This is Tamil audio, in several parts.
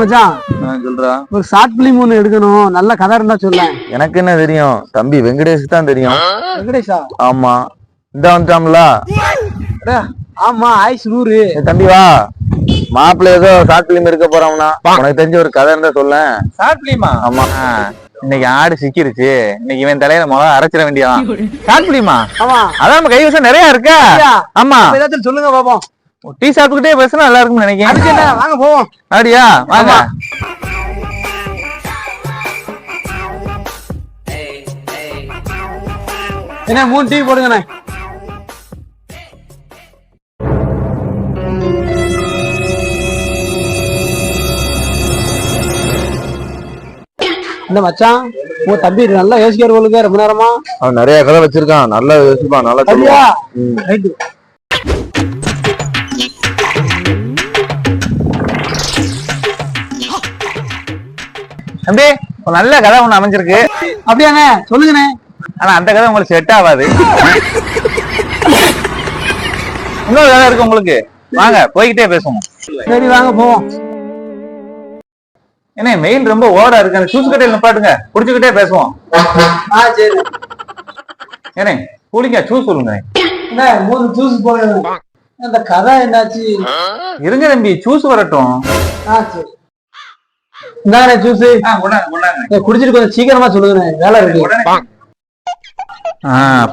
மச்சான். நான் சொல்றா. ஒரு ஷார்ட் பிலிம் ஒண்ணு எடுக்கணும். நல்ல கதை இருந்தா சொல்ல. எனக்கு என்ன தெரியும்? தம்பி வெங்கடேஷ் தான் தெரியும். வெங்கடேஷா? ஆமா. இந்த வந்துட்டாம்ல அடே, ஆமா ஆயுஷ் நூறு. தம்பி வா. மாப்பிள்ளை ஏதோ ஷார்ட் பிலிம் இருக்க போறோம்னா உனக்கு தெரிஞ்ச ஒரு கதை இருந்தா சொல்ல. ஷார்ட் பிலிமா ஆமா. இன்னைக்கு ஆடு சிக்கிருச்சு. இன்னைக்கு இவன் தலையில முதல்ல அரைச்சிட வேண்டியதான். ஷார்ட் பிலிமா ஆமா. அதான் நம்ம கைவசம் நிறைய இருக்கா. ஆமா. ஏதாச்சும் சொல்லுங்க பாப்போம். டீ சாப்பிட்டுக்கிட்டே பேசினா நல்லா இருக்கும்னு நினைக்கிறேன் என்ன வாங்க போவோம். அப்படியா? வாங்க. என்ன மூணு டீ போடுங்கண்ணே. இந்த மச்சான்? உன் தம்பி நல்லா யோசிக்கிற போலுங்க ரொம்ப நேரமா. அவன் நிறைய கதை வச்சிருக்கான். நல்லா யோசிப்பான் நல்லா தம்பி ஒரு நல்ல கதை ஒண்ணு அமைஞ்சிருக்கு. அப்படியாண்ணே சொல்லுங்கண்ணே. ஆனா அந்த கதை உங்களுக்கு செட் ஆகாது. இன்னொரு கதை இருக்கு உங்களுக்கு. வாங்க போய்கிட்டே பேசுவோம். சரி வாங்க போவோம். என்ன மெயில் ரொம்ப ஓடா இருக்கு. அந்த சூஸ் கட்டையில் நிப்பாட்டுங்க. குடிச்சுக்கிட்டே பேசுவோம். ஆ சரி. ஏனே கூலிங்க சூஸ் சொல்லுங்க. என்ன மூணு ஜூஸ் போடுங்க. அந்த கதை என்னாச்சு? இருங்க தம்பி சூஸ் வரட்டும். ஆ சரி. இந்தாண்ணே ஜூஸ். குடிச்சிட்டு கொஞ்சம் சீக்கிரமா சொல்லுங்கண்ணே. வேலை இருக்கு.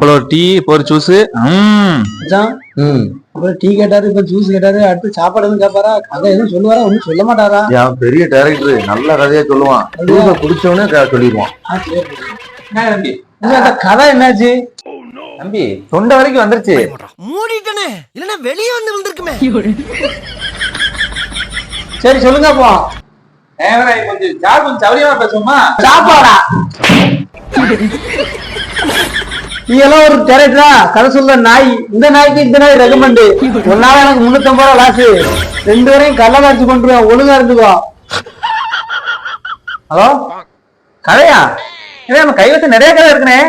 ஒரு டீ ஒரு ஜூஸ் ம். மச்சான் ம். அப்புறம் டீ கேட்டாரு இப்ப ஜூஸ் கேட்டாரு அடுத்து சாப்பாடு எதுவும் கேட்பாரா கதை எதுவும் சொல்லுவாரா? ஒன்றும் சொல்ல மாட்டாரா? என் பெரிய டைரக்டர் நல்ல கதையா சொல்லுவான். ஜூஸை குடிச்சவனே சொல்லிடுவான். கதை என்னாச்சு? தம்பி தொண்டை வரைக்கும் வந்துருச்சு. மூடிட்டனே. இல்லன்னா வெளியே வந்து வந்திருக்குமே. சரி சொல்லுங்க அப்போ கொஞ்சம் கொஞ்சம் சௌரியமா பேசுவோமா? சாப்பாடா? நீ ஒரு டேரக்டரா கதை சொல்ல நாய். இந்த நாய்க்கு இந்த நாய் ரெக்கமெண்டு ஒரு நாள் எனக்கு முன்னூத்தம்பது ரூபா லாசு ரெண்டு வரையும் கல்ல காய்ச்சி ஒழுங்கா இருந்துக்கோ ஹலோ? கதையா? இதே நம்ம கைவசம் நிறைய கதை இருக்குனே.